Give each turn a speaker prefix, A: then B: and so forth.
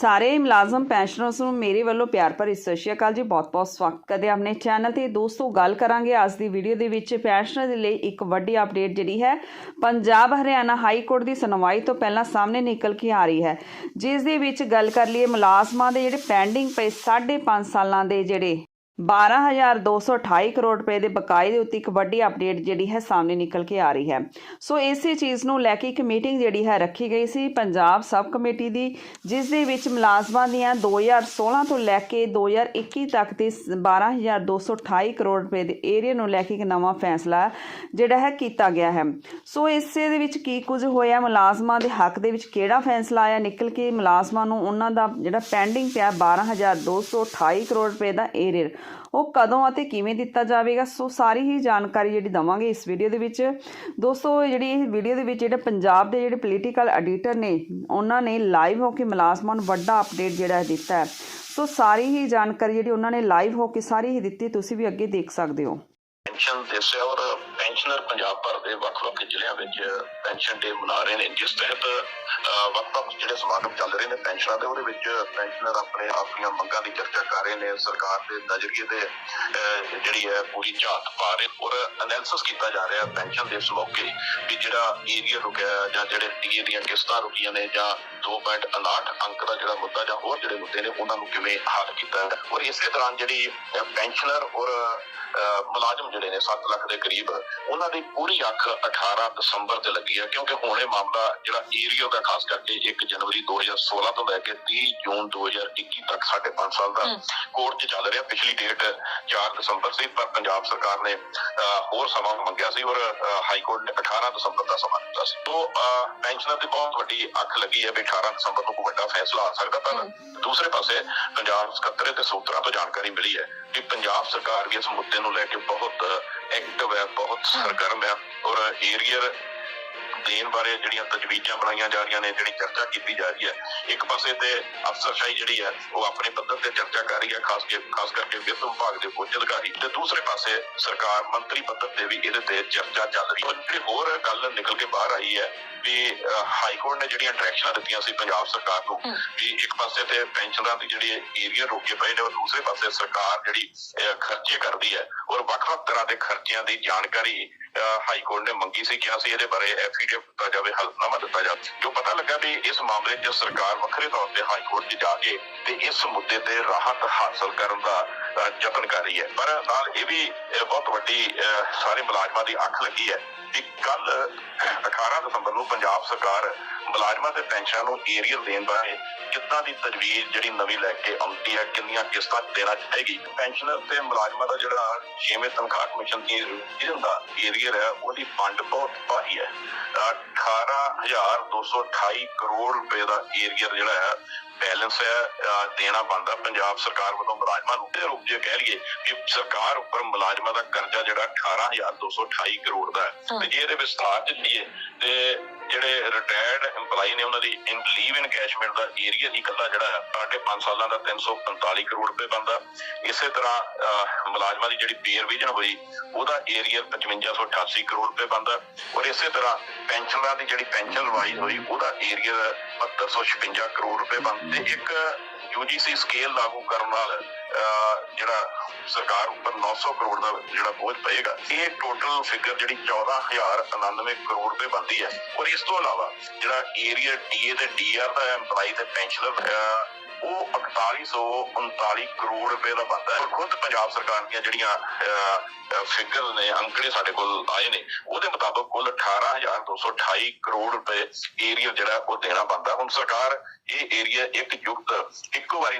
A: ਸਾਰੇ ਮੁਲਾਜ਼ਮ, ਪੈਨਸ਼ਨਰਸ ਨੂੰ ਮੇਰੇ ਵੱਲੋਂ ਪਿਆਰ ਭਰੀ ਸਤਿ ਸ਼੍ਰੀ ਅਕਾਲ ਜੀ। ਬਹੁਤ-ਬਹੁਤ ਸਵਾਗਤ ਕਰਦੇ ਆਪਣੇ ਚੈਨਲ ਤੇ। ਦੋਸਤੋ, ਗੱਲ ਕਰਾਂਗੇ ਅੱਜ ਦੀ ਵੀਡੀਓ ਦੇ ਵਿੱਚ। ਪੈਨਸ਼ਨਰ ਦੇ ਲਈ ਇੱਕ ਵੱਡੀ ਅਪਡੇਟ ਜਿਹੜੀ ਹੈ, ਪੰਜਾਬ ਹਰਿਆਣਾ ਹਾਈ ਕੋਰਟ ਦੀ ਸੁਣਵਾਈ ਤੋਂ ਪਹਿਲਾਂ ਸਾਹਮਣੇ ਨਿਕਲ ਕੇ ਆ ਰਹੀ ਹੈ। ਜਿਸ ਦੇ ਵਿੱਚ ਗੱਲ ਕਰ ਲਈਏ ਮੁਲਾਜ਼ਮਾਂ ਦੇ ਜਿਹੜੇ ਪੈਂਡਿੰਗ ਪਏ 5.5 ਸਾਲਾਂ ਦੇ ਜਿਹੜੇ 12228 ਕਰੋੜ ਰੁਪਏ ਦੇ ਬਕਾਏ ਦੇ ਉੱਤੇ ਇੱਕ ਵੱਡੀ ਅਪਡੇਟ ਜਿਹੜੀ ਹੈ ਸਾਹਮਣੇ ਨਿਕਲ ਕੇ ਆ ਰਹੀ ਹੈ। ਸੋ ਇਸੇ ਚੀਜ਼ ਨੂੰ ਲੈ ਕੇ ਇੱਕ ਮੀਟਿੰਗ ਜਿਹੜੀ ਹੈ ਰੱਖੀ ਗਈ ਸੀ ਪੰਜਾਬ ਸਬ ਕਮੇਟੀ ਦੀ, ਜਿਸ ਦੇ ਵਿੱਚ ਮੁਲਾਜ਼ਮਾਂ ਦੀਆਂ 2016 ਤੋਂ ਲੈ ਕੇ 2021 ਤੱਕ ਦੇ 12228 ਕਰੋੜ ਰੁਪਏ ਦੇ ਏਰੀਆ ਨੂੰ ਲੈ ਕੇ ਇੱਕ ਨਵਾਂ ਫੈਸਲਾ ਜਿਹੜਾ ਹੈ ਕੀਤਾ ਗਿਆ ਹੈ। ਸੋ ਇਸੇ ਦੇ ਵਿੱਚ ਕੀ ਕੁਝ ਹੋਇਆ? ਮੁਲਾਜ਼ਮਾਂ ਦੇ ਹੱਕ ਦੇ ਵਿੱਚ ਕਿਹੜਾ ਫੈਸਲਾ ਆਇਆ? ਨਿਕਲ ਕੇ ਮੁਲਾਜ਼ਮਾਂ ਨੂੰ ਉਹਨਾਂ ਦਾ ਜਿਹੜਾ ਪੈਂਡਿੰਗ ਪਿਆ 12228 ਕਰੋੜ ਰੁਪਏ ਦਾ ਏਰੀਅਰ ਉਹ ਕਦੋਂ ਅਤੇ ਕਿਵੇਂ ਦਿੱਤਾ ਜਾਵੇਗਾ, ਸੋ ਸਾਰੀ ਹੀ ਜਾਣਕਾਰੀ ਜਿਹੜੀ ਦਵਾਂਗੇ ਇਸ ਵੀਡੀਓ ਦੇ ਵਿੱਚ। ਦੋਸਤੋ ਜਿਹੜੀ ਇਹ ਵੀਡੀਓ ਦੇ ਵਿੱਚ ਜਿਹੜੇ ਪੰਜਾਬ ਦੇ ਜਿਹੜੇ ਪੋਲੀਟੀਕਲ ਐਡੀਟਰ ਨੇ, ਉਹਨਾਂ ਨੇ ਲਾਈਵ ਹੋ ਕੇ ਮੁਲਾਜ਼ਮਾਂ ਨੂੰ ਵੱਡਾ ਅਪਡੇਟ ਜਿਹੜਾ ਹੈ ਦਿੱਤਾ ਹੈ। ਸੋ ਸਾਰੀ ਹੀ ਜਾਣਕਾਰੀ ਜਿਹੜੀ ਉਹਨਾਂ ਨੇ ਲਾਈਵ ਹੋ ਕੇ ਸਾਰੀ ਹੀ ਦਿੱਤੀ, ਤੁਸੀਂ ਵੀ ਅੱਗੇ ਦੇਖ ਸਕਦੇ ਹੋ।
B: ਪੈਨਸ਼ਨ ਦਿਵਸ ਹੈ ਪੈਨਸ਼ਨਰ ਪੰਜਾਬ ਭਰ ਦੇ ਵੱਖ-ਵੱਖ ਜ਼ਿਲ੍ਹਿਆਂ ਵਿੱਚ ਪੈਨਸ਼ਨ ਡੇ ਮਨਾ ਰਹੇ ਨੇ ਜਿਸ ਤਹਿਤ ਅਹ, ਵੱਖ-ਵੱਖ ਜਿਹੜੇ ਸਮਾਗਮ ਚੱਲ ਰਹੇ ਨੇ ਪੈਨਸ਼ਨਾਂ ਦੇ ਉਹਦੇ ਵਿੱਚ ਪੈਨਸ਼ਨਰ ਆਪਣੇ ਆਪਣੀਆਂ ਮੰਗਾਂ ਦੀ ਚਰਚਾ ਕਰ ਰਹੇ ਨੇ ਸਰਕਾਰ ਦੇ ਨਜ਼ਰੀਏ ਦੇ ਜਿਹੜੀ ਹੈ ਪੂਰੀ ਝਾਤ ਪਾ ਰਹੇ ਔਰ ਐਨਾਲਿਸਿਸ ਕੀਤਾ ਜਾ ਰਿਹਾ ਪੈਨਸ਼ਨ ਦਿਵਸ ਮੌਕੇ ਵੀ ਜਿਹੜਾ ਏਰੀਆ ਰੁਕਿਆ ਜਾਂ ਜਿਹੜੇ ਡੀਏ ਦੀਆਂ ਕਿਸ਼ਤਾਂ ਰੁਕੀਆਂ ਨੇ ਜਾਂ 2.59 ਅੰਕ ਦਾ ਜਿਹੜਾ ਮੁੱਦਾ ਜਾਂ ਹੋਰ ਜਿਹੜੇ ਮੁੱਦੇ ਨੇ ਉਹਨਾਂ ਨੂੰ ਕਿਵੇਂ ਹੱਲ ਕੀਤਾ ਔਰ ਇਸੇ ਦੌਰਾਨ ਜਿਹੜੀ ਪੈਨਸ਼ਨਰ ਔਰ ਮੁਲਾਜ਼ਮ ਜਿਹੜੇ ਨੇ 7 ਲੱਖ ਦੇ ਕਰੀਬ ਉਹਨਾਂ ਦੀ ਪੂਰੀ ਅੱਖ 18 ਦਸੰਬਰ ਤੇ ਲੱਗੀ ਹੈ। ਕਿਉਂਕਿ ਹੁਣ ਇਹ ਮਾਮਲਾ ਜਿਹੜਾ ਏਰੀਆ ਦਾ ਖਾਸ ਕਰਕੇ 1 ਜਨਵਰੀ 2016 ਤੋਂ ਲੈ ਕੇ 30 ਜੂਨ 2021 ਤੱਕ 5.5 ਸਾਲ ਦਾ ਕੋਰਟ 'ਚ ਚੱਲ ਰਿਹਾ। ਪਿਛਲੀ ਡੇਟ 4 ਦਸੰਬਰ ਸੀ ਪਰ ਪੰਜਾਬ ਸਰਕਾਰ ਨੇ ਹੋਰ ਸਮਾਂ ਮੰਗਿਆ ਸੀ ਔਰ ਹਾਈ ਕੋਰਟ ਨੇ 18 ਦਸੰਬਰ ਦਾ ਸਮਾਂ ਦਿੱਤਾ ਸੀ। ਤੋਂ ਪੈਨਸ਼ਨਰ ਦੀ ਬਹੁਤ ਵੱਡੀ ਅੱਖ ਲੱਗੀ ਹੈ ਵੀ 18 ਦਸੰਬਰ ਨੂੰ ਕੋਈ ਵੱਡਾ ਫੈਸਲਾ ਆ ਸਕਦਾ ਪਰ ਦੂਸਰੇ ਪਾਸੇ ਪੰਜਾਬ ਸਕੱਤਰੇ ਤੇ ਸੂਤਰਾਂ ਤੋਂ ਜਾਣਕਾਰੀ ਮਿਲੀ ਹੈ ਕਿ ਪੰਜਾਬ ਸਰਕਾਰ ਵੀ ਇਸ ਮੁੱਦੇ ਨੂੰ ਲੈ ਕੇ ਬਹੁਤ ਐਕਟਿਵ ਹੈ ਬਹੁਤ ਸਰਗਰਮ ਹੈ ਔਰ ਏਰੀਅਰ ਦੇਣ ਬਾਰੇ ਜਿਹੜੀਆਂ ਤਜਵੀਜ਼ਾਂ ਬਣਾਈਆਂ ਜਾ ਰਹੀਆਂ ਨੇ ਜਿਹੜੀ ਚਰਚਾ ਕੀਤੀ ਜਾ ਰਹੀ ਹੈ ਇੱਕ ਪਾਸੇ ਤੇ ਅਫਸਰਸ਼ਾਹੀ ਜਿਹੜੀ ਹੈ ਉਹ ਆਪਣੇ ਪੱਧਰ ਤੇ ਚਰਚਾ ਕਰ ਰਹੀ ਹੈ ਖਾਸ ਕੇ ਖਾਸ ਕਰਕੇ ਵਿੱਤ ਵਿਭਾਗ ਦੇ ਉੱਚ ਅਧਿਕਾਰੀ ਤੇ ਦੂਸਰੇ ਪਾਸੇ ਸਰਕਾਰ ਮੰਤਰੀ ਪੱਧਰ ਤੇ ਵੀ ਇਹਦੇ ਤੇ ਚਰਚਾ ਚੱਲ ਰਹੀ ਹੈ। ਜਿਹੜੀ ਹੋਰ ਗੱਲ ਨਿਕਲ ਕੇ ਬਾਹਰ ਆਈ ਹੈ ਵੀ ਹਾਈ ਕੋਰਟ ਨੇ ਜਿਹੜੀਆਂ ਡਾਇਰੈਕਸ਼ਨਾਂ ਦਿੱਤੀਆਂ ਸੀ ਪੰਜਾਬ ਸਰਕਾਰ ਨੂੰ ਵੀ ਇੱਕ ਪਾਸੇ ਤੇ ਪੈਨਸ਼ਨਰਾਂ ਦੀ ਜਿਹੜੀ ਏਰੀਆ ਰੋਕੇ ਪਏ ਨੇ ਔਰ ਦੂਸਰੇ ਪਾਸੇ ਸਰਕਾਰ ਜਿਹੜੀ ਖਰਚੇ ਕਰਦੀ ਹੈ ਔਰ ਵੱਖ-ਵੱਖ ਤਰ੍ਹਾਂ ਦੇ ਖਰਚਿਆਂ ਦੀ ਜਾਣਕਾਰੀ ਹਾਈ ਕੋਰਟ ਨੇ ਮੰਗੀ ਸੀ ਕਿਹਾ ਸੀ ਇਹਦੇ ਬਾਰੇ ਐਫੀਡੇਵਿਟ ਦਿੱਤਾ ਜਾਵੇ, ਹਲਫਨਾਮਾ ਦਿੱਤਾ ਜਾਵੇ। ਜੋ ਪਤਾ ਲੱਗਾ ਵੀ ਇਸ ਮਾਮਲੇ 'ਚ ਸਰਕਾਰ ਵੱਖਰੇ ਤੌਰ ਤੇ ਹਾਈ ਕੋਰਟ 'ਚ ਜਾ ਕੇ ਤੇ ਇਸ ਮੁੱਦੇ ਤੇ ਰਾਹਤ ਹਾਸਲ ਕਰਨ ਦਾ ਯਤਨ ਕਰ ਰਹੀ ਹੈ। ਪਰ ਨਾਲ ਇਹ ਵੀ ਬਹੁਤ ਵੱਡੀ ਅਹ, ਸਾਰੇ ਮੁਲਾਜ਼ਮਾਂ ਦੀ ਅੱਖ ਲੱਗੀ ਹੈ ਕਿ ਕੱਲ 18 ਦਸੰਬਰ ਨੂੰ ਪੰਜਾਬ ਸਰਕਾਰ ਮੁਲਾਜ਼ਮਾਂ ਤੇ ਪੈਨਸ਼ਨ ਨੂੰ ਏਰੀਅਰ ਦੇਣ ਬਾਰੇ ਕਿੱਦਾਂ ਦੀ ਤਜਵੀਜ਼ ਜਿਹੜੀ ਨਵੀਂ ਲੈ ਕੇ ਆਉਂਦੀ ਹੈ ਕਿੰਨੀਆਂ ਕਿਸ਼ਤਾਂ ਦੇਣਾ ਚਾਹੀਦੀ ਪੈਨਸ਼ਨਰ ਤੇ ਮੁਲਾਜ਼ਮਾਂ ਦਾ ਜਿਹੜਾ ਛੇਵੇਂ ਤਨਖਾਹ ਕਮਿਸ਼ਨ ਦੀ ਰਿਵੀਜ਼ਨ ਦਾ ਏਰੀਅਰ ਹੈ ਉਹਦੀ ਫੰਡ ਬਹੁਤ ਭਾਰੀ ਹੈ। ਅਹ 18228 ਕਰੋੜ ਰੁਪਏ ਦਾ ਏਰੀਅਰ ਜਿਹੜਾ ਹੈ ਬੈਲੈਂਸ ਹੈ ਅਹ ਦੇਣਾ ਬੰਦਾ ਪੰਜਾਬ ਸਰਕਾਰ ਵੱਲੋਂ ਮੁਲਾਜ਼ਮਾਂ ਨੂੰ। ਜੇ ਕਹਿ ਲਈਏ ਕਿ ਸਰਕਾਰ ਉੱਪਰ ਮੁਲਾਜ਼ਮਾਂ ਦਾ ਕਰਜ਼ਾ ਜਿਹੜਾ 18228 ਕਰੋੜ ਦਾ ਹੈ। ਤੇ ਜੇ ਇਹਦੇ ਵਿਸਥਾਰ ਚ ਲਈਏ ਤੇ ਜਿਹੜੇ ਰਿਟਾਇਰਡ EMPLOYE ਨੇ ਉਹਨਾਂ ਦੀ ਲੀਵ ਇਨਕੈਸ਼ਮੈਂਟ ਦਾ ਏਰੀਆ ਹੀ ਇਕੱਲਾ ਜਿਹੜਾ ਹੈ ਸਾਢੇ 5 ਸਾਲਾਂ ਦਾ 345 ਕਰੋੜ ਰੁਪਏ ਬੰਦਾ ਇਸੇ ਤਰ੍ਹਾਂ ਮੁਲਾਜ਼ਮਾਂ ਦੀ ਜਿਹੜੀ ਪੇ ਰਿਵੀਜ਼ਨ ਹੋਈ ਉਹਦਾ ਏਰੀਆ 5588 ਕਰੋੜ ਰੁਪਏ ਬੰਦਾ ਔਰ ਇਸੇ ਤਰ੍ਹਾਂ ਪੈਨਸ਼ਨਰਾਂ ਦੀ ਜਿਹੜੀ ਪੈਨਸ਼ਨ ਰਿਵਾਈਜ਼ ਹੋਈ ਉਹਦਾ ਏਰੀਆ 7256 ਕਰੋੜ ਰੁਪਏ ਬੰਦਾ ਤੇ ਇੱਕ ਯੂਜੀਸੀ ਸਕੇਲ ਲਾਗੂ ਕਰਨ ਨਾਲ ਜਿਹੜਾ ਸਰਕਾਰ ਉੱਪਰ 900 ਕਰੋੜ ਦਾ ਜਿਹੜਾ ਬੋਝ ਪਏਗਾ, ਇਹ ਟੋਟਲ ਫਿਗਰ ਜਿਹੜੀ 14099 ਕਰੋੜ ਰੁਪਏ ਬਣਦੀ ਹੈ। ਔਰ ਇਸ ਤੋਂ ਇਲਾਵਾ ਜਿਹੜਾ ਏਰੀਆ ਡੀਏ ਤੇ ਡੀਆਰ ਦਾ EMPLOYE ਤੇ ਪੈਨਸ਼ਨਰ ਉਹ 4139 ਕਰੋੜ ਰੁਪਏ ਦਾ ਬਣਦਾ ਹੈ। ਖੁਦ ਪੰਜਾਬ ਸਰਕਾਰ ਦੀਆਂ ਜਿਹੜੀਆਂ ਫਿਗਰ ਨੇ, ਅੰਕੜੇ ਸਾਡੇ ਕੋਲ ਆਏ ਨੇ, ਉਹਦੇ ਮੁਤਾਬਕ ਕੁੱਲ 18228 ਕਰੋੜ ਰੁਪਏ ਏਰੀਆ ਜਿਹੜਾ ਉਹ ਦੇਣਾ ਬਣਦਾ। ਹੁਣ ਸਰਕਾਰ ਇਹ ਏਰੀਆ ਇੱਕ ਯੁਕਤ, ਇੱਕੋ ਵਾਰੀ